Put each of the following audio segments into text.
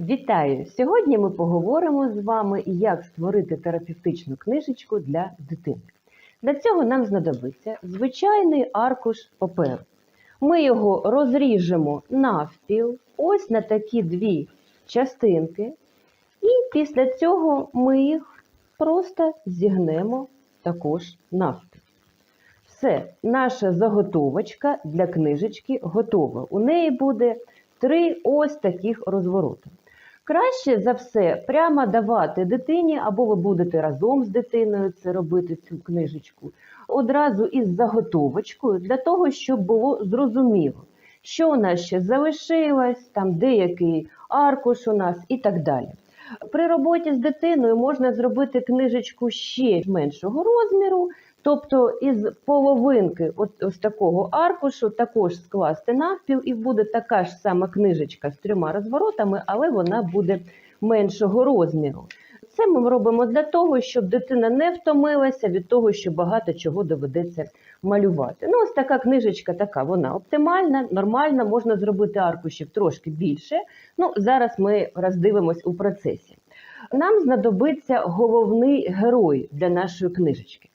Вітаю! Сьогодні ми поговоримо з вами, як створити терапевтичну книжечку для дитини. Для цього нам знадобиться звичайний аркуш паперу. Ми його розріжемо навпіл, ось на такі дві частинки, і після цього ми їх просто зігнемо також навпіл. Все, наша заготовочка для книжечки готова. У неї буде три ось таких розвороти. Краще за все прямо давати дитині, або ви будете разом з дитиною це робити, цю книжечку, одразу із заготовочкою, для того, щоб було зрозуміло, що у нас ще залишилось, там деякий аркуш у нас і так далі. При роботі з дитиною можна зробити книжечку ще меншого розміру, тобто із половинки от, ось такого аркушу також скласти навпіл, і буде така ж сама книжечка з трьома розворотами, але вона буде меншого розміру. Це ми робимо для того, щоб дитина не втомилася від того, що багато чого доведеться малювати. Ну, ось така книжечка, така вона оптимальна, нормальна, можна зробити аркушів трошки більше. Ну, зараз ми роздивимось у процесі. Нам знадобиться головний герой для нашої книжечки.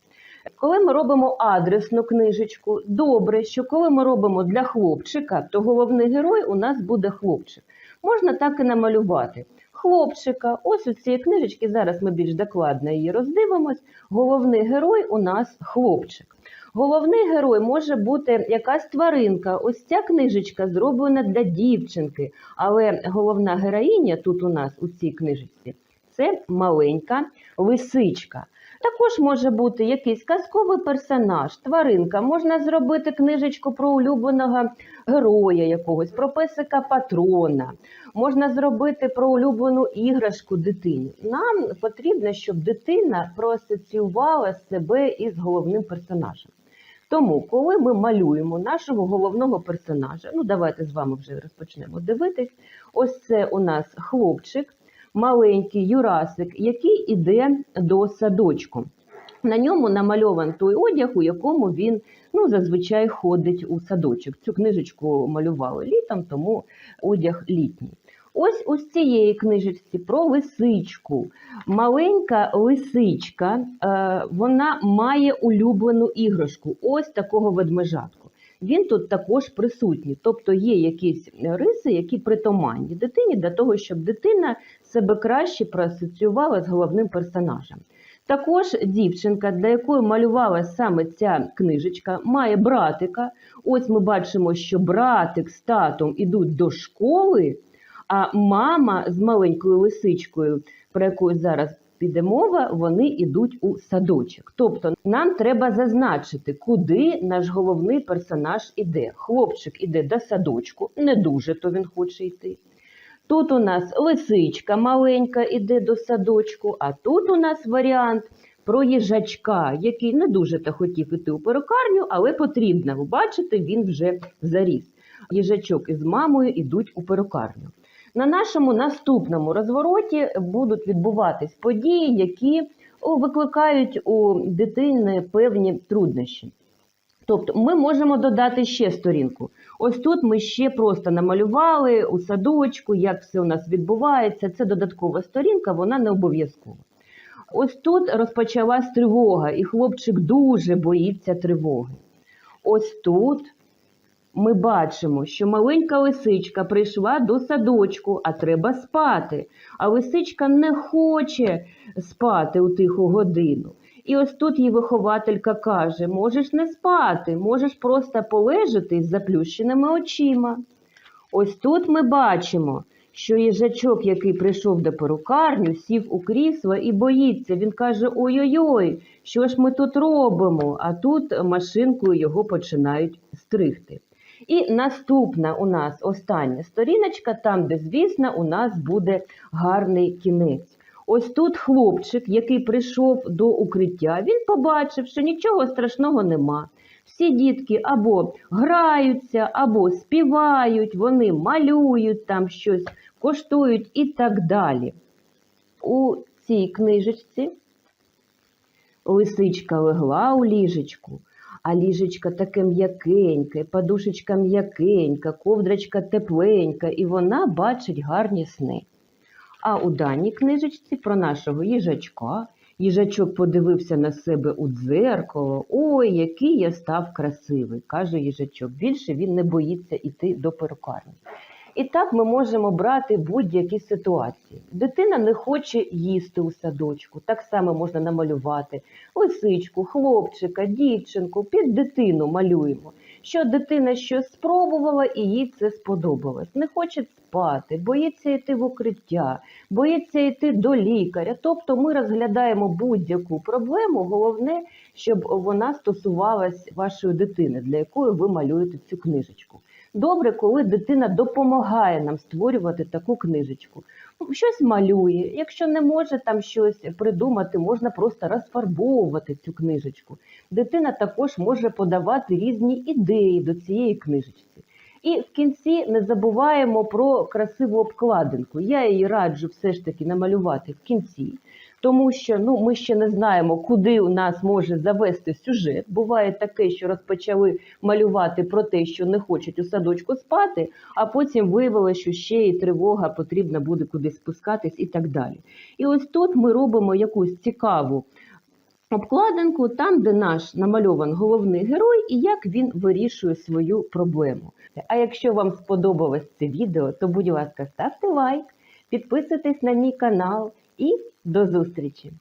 Коли ми робимо адресну книжечку, добре, що коли ми робимо для хлопчика, то головний герой у нас буде хлопчик. Можна так і намалювати. Хлопчика, ось у цієї книжечки, зараз ми більш докладно її роздивимось. Головний герой у нас хлопчик. Головний герой може бути якась тваринка. Ось ця книжечка зроблена для дівчинки, але головна героїня тут у нас у цій книжечці це маленька лисичка. Також може бути якийсь казковий персонаж, тваринка. Можна зробити книжечку про улюбленого героя якогось, про песика патрона. Можна зробити про улюблену іграшку дитині. Нам потрібно, щоб дитина проасоціювала себе із головним персонажем. Тому, коли ми малюємо нашого головного персонажа, ну давайте з вами вже розпочнемо дивитись. Ось це у нас хлопчик маленький Юрасик, який іде до садочку. На ньому намальован той одяг, у якому він ну, зазвичай ходить у садочок. Цю книжечку малювали літом, тому одяг літній. Ось у цієї книжечці про лисичку. Маленька лисичка, е, вона має улюблену іграшку, ось такого ведмежатку. Він тут також присутній, тобто є якісь риси, які притаманні дитині для того, щоб дитина себе краще проасоціювала з головним персонажем. Також дівчинка, для якої малювала саме ця книжечка, має братика. Ось ми бачимо, що братик з татом ідуть до школи, а мама з маленькою лисичкою, про яку зараз піде мова, вони йдуть у садочок. Тобто нам треба зазначити, куди наш головний персонаж іде. Хлопчик іде до садочку, не дуже то він хоче йти. Тут у нас лисичка маленька іде до садочку, а тут у нас варіант про їжачка, який не дуже та хотів іти у перукарню, але потрібно. Ви бачите, він вже заріс. Їжачок із мамою йдуть у перукарню. На нашому наступному розвороті будуть відбуватись події, які викликають у дитини певні труднощі. Тобто ми можемо додати ще сторінку. Ось тут ми ще просто намалювали у садочку, як все у нас відбувається. Це додаткова сторінка, вона не обов'язкова. Ось тут розпочалась тривога, і хлопчик дуже боїться тривоги. Ось тут ми бачимо, що маленька лисичка прийшла до садочку, а треба спати. А лисичка не хоче спати у тиху годину. І ось тут їй вихователька каже: можеш не спати, можеш просто полежати з заплющеними очима. Ось тут ми бачимо, що їжачок, який прийшов до перукарню, сів у крісло і боїться. Він каже: Ой-ой-ой, що ж ми тут робимо? А тут машинкою його починають стригти. І наступна у нас остання сторіночка, там, де, звісно, у нас буде гарний кінець. Ось тут хлопчик, який прийшов до укриття, він побачив, що нічого страшного нема. Всі дітки або граються, або співають, вони малюють там щось, коштують і так далі. У цій книжечці лисичка легла у ліжечку, а ліжечка таке м'якеньке, подушечка м'якенька, ковдрочка тепленька, і вона бачить гарні сни. А у даній книжечці про нашого їжачка. Їжачок подивився на себе у дзеркало. Ой, який я став красивий, каже їжачок. Більше він не боїться йти до перукарні. І так ми можемо брати будь-які ситуації. Дитина не хоче їсти у садочку. Так само можна намалювати лисичку, хлопчика, дівчинку, під дитину малюємо. Що дитина щось спробувала і їй це сподобалось. Не хоче спати, боїться йти в укриття, боїться йти до лікаря. Тобто ми розглядаємо будь-яку проблему. Головне, щоб вона стосувалась вашої дитини, для якої ви малюєте цю книжечку. Добре, коли дитина допомагає нам створювати таку книжечку. Щось малює. Якщо не може там щось придумати, можна просто розфарбовувати цю книжечку. Дитина також може подавати різні ідеї до цієї книжечки. І в кінці не забуваємо про красиву обкладинку. Я її раджу все ж таки намалювати в кінці, тому що ну, ми ще не знаємо, куди у нас може завести сюжет. Буває таке, що розпочали малювати про те, що не хочуть у садочку спати, а потім виявилося, що ще і тривога потрібна буде кудись спускатись і так далі. І ось тут ми робимо якусь цікаву обкладинку, там, де наш намальований головний герой, і як він вирішує свою проблему. А якщо вам сподобалось це відео, то будь ласка, ставте лайк, підписуйтесь на мій канал і до зустрічі!